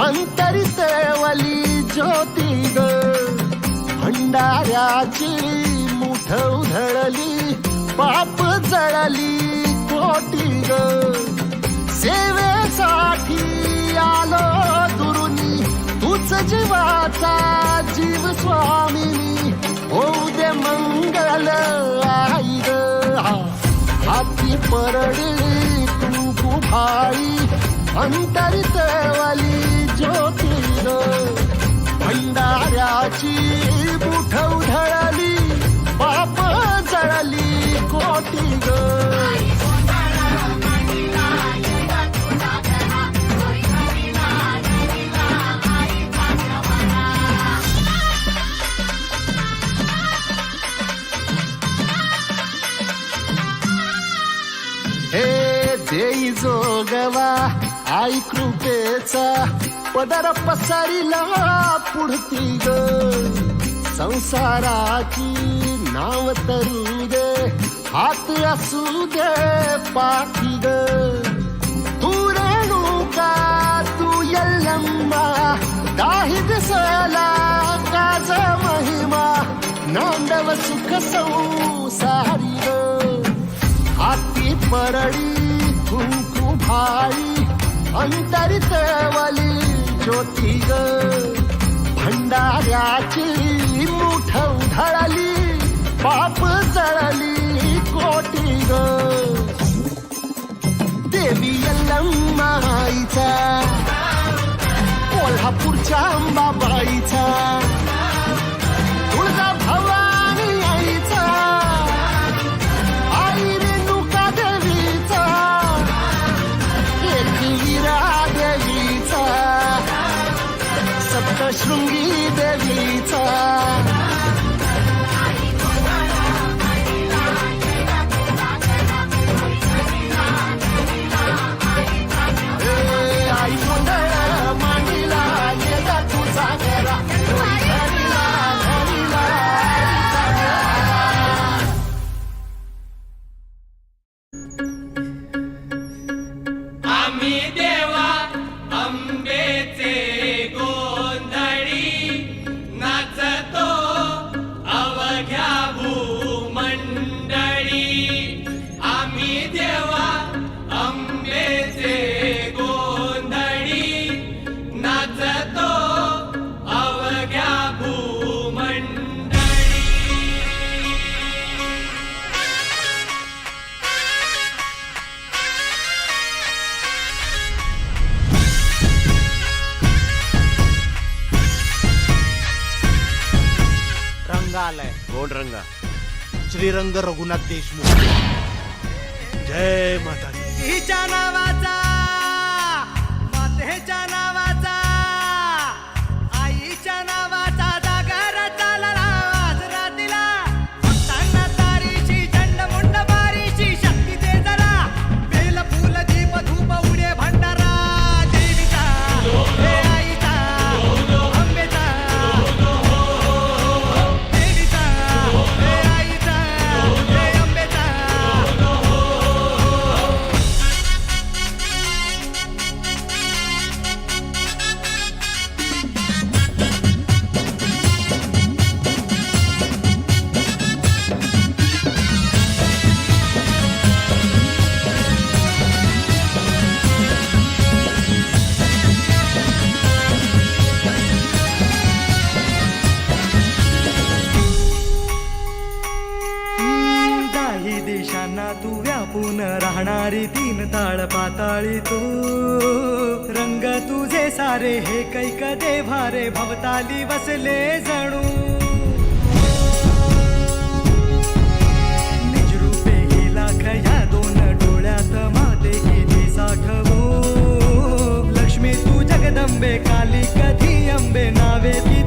अंतरित वली ज्योती ग. भंडाऱ्याची मुठ उधळली पाप जळली कोटी ग. सेवेसाठी आलो दुरुनी तूच जीवाचा जीव स्वामिनी. होऊ दे मंगल आई ग. हाती परडी तू कुभाई अंतरित वाली भंडाऱ्याची बुठ उधळली पाप जळली कोटी ग. हे देई जोगवा आई कृपेचा पदर पसरिला पुढती ग. संसाराची नाव तरी दे हात असू दे पाठी ग. तू रेणुका तू यल्लम्मा? दाही दिसला काज महिमा? नांदव सुख संसारी ग. हाती परळी कुंकू भाई अंतरित वली होती ग. भंडाऱ्याची मुठ उधळली पाप जळली कोटी ग. देवी यल्लम्माईचा कोल्हापूरच्या अंबाबाईचा. শৃঙ্গী দেবী ছা श्रीरंग रघुनाथ देशमुख. जय माता हिच्या नावाचा व्यापून राहणारी तीन ताळ पाताळी तू. रंग तुझे सारे हे कैक देभारे भवताली बसले जणू. दोन डोळ्यात लक्ष्मी तू जगदंबे काली कधी अंबे नावे ती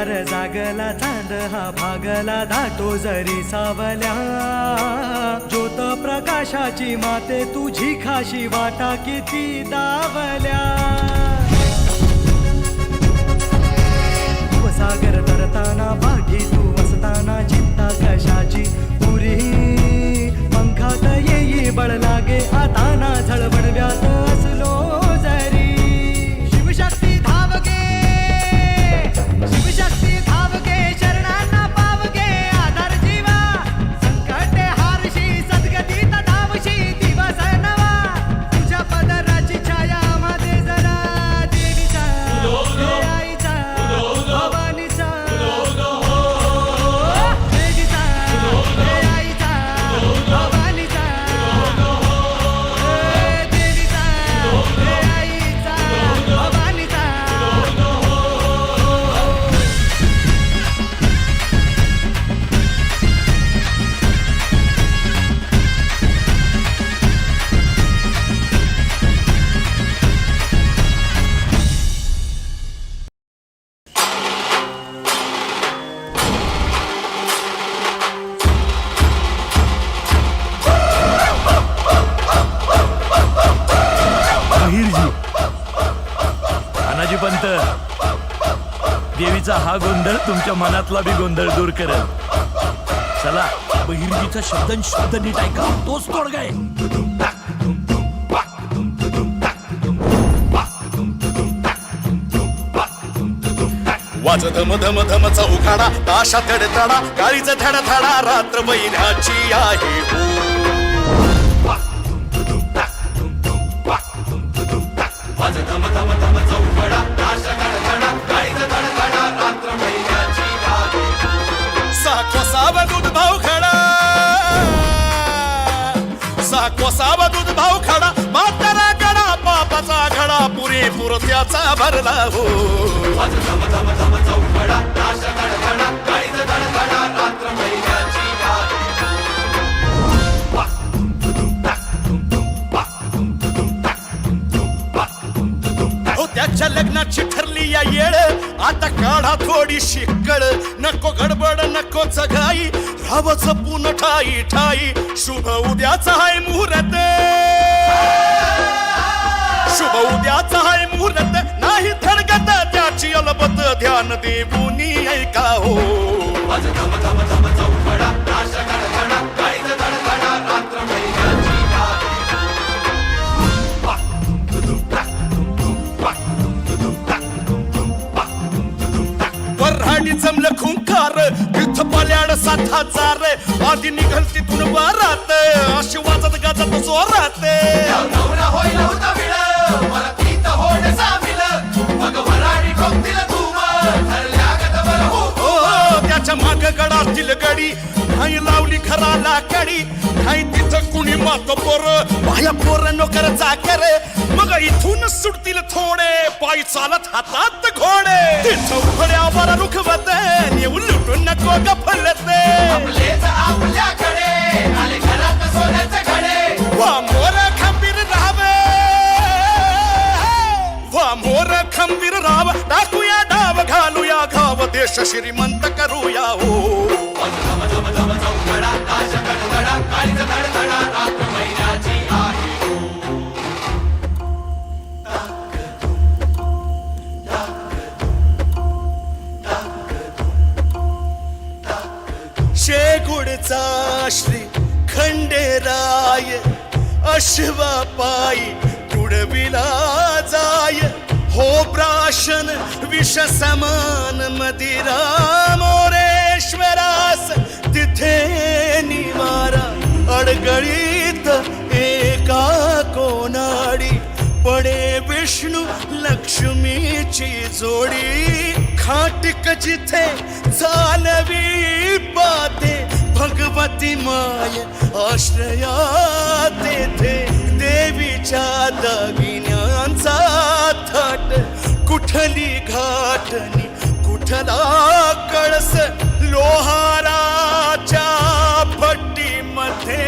पेटला चांद हा भागला धाटो जरी सावल्या. ज्योत प्रकाशाची माते तुझी खाशी वाटा किती दावल्या. सागर तरताना पाठी तू वसताना चिंता कशाची पुरी. पंखात येई बळ लागे आता ना झळबडव्यात पंत देवीचा हा गोंधळ तुमच्या मनातला बी गोंधळ दूर करेल. चला बहिर्जीचा शब्द शब्द नीट ऐका. तोच तोडगा आहे. वाज धम धम धमचा उखाडा ताशा तडतडा काळीचा धडा धडा रात्र महिन्याची आहे कोसा सावा दूध भाव खडा म्हातारा गडा बापाचा घडा पुरेपूर त्याचा भरला हो. हो. त्याच्या लग्नाची ठरली या येळ आता काढा थोडी शिकळ नको गड राव जपून ठाई ठाई. शुभ उद्याचा हाय मुहूर्त. शुभ उद्याचा हाय मुहूर्त. नाही थडगत त्याची अलबत ध्यान देऊनी ऐका हो. वऱ्हाडी जमलं खुंकार युद्ध पल्याड सात हजार. आधी निघल तिथून बारात अशी वाजत गाजत जोरात. हो, त्याच्या माग गडातील गडी नाही लावली घराला कडी. नाही तिथं कुणी मात पोर बाया पोर नोकर चाकर मग इथून सुटतील थोडे. पायी चालत हातात घोडे. तिथं रुखवत. येऊ लुटून नको गफलत. वा मोर खंबीर राहावे. वा मोर खंबीर राव टाकूया डाव घालूया घाव. देश श्रीमंत करूया हो. पुरुष समान मदिरा मोरेश्वरास तिथे निवारा अडगळीत एका कोनाडी. पडे विष्णू लक्ष्मीची जोडी. खाटिक जिथे चालवी पाते भगवती माय आश्रया तेथे देवीच्या दागिन्यांचा थाट. कुठली घाटणी कुठला कळस लोहाराच्या पट्टीमध्ये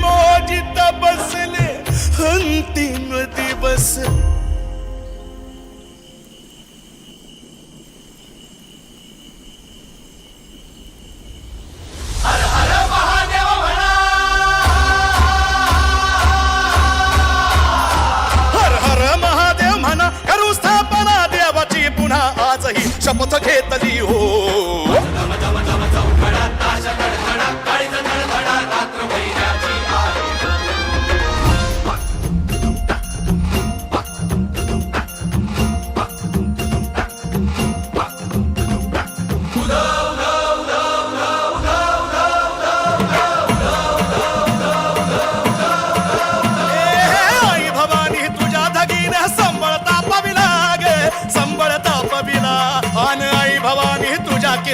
मोजित बसले. अंतिम दिवस शपथ घेतली हो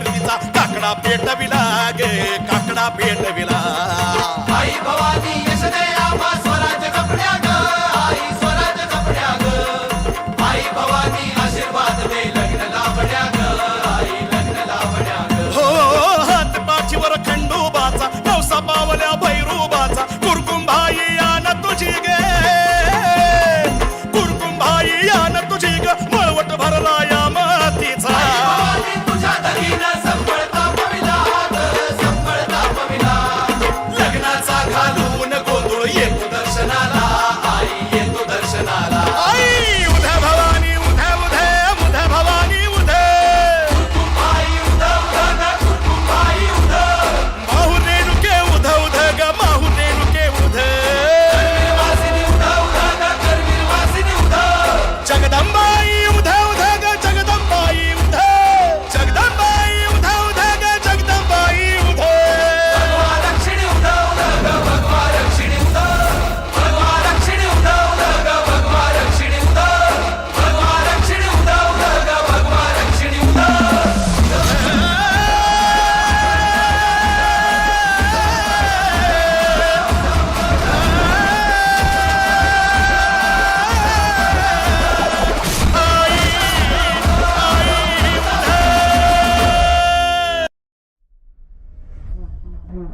तुझ्या काकडा पेटविला गे काकडा पेटविला うん。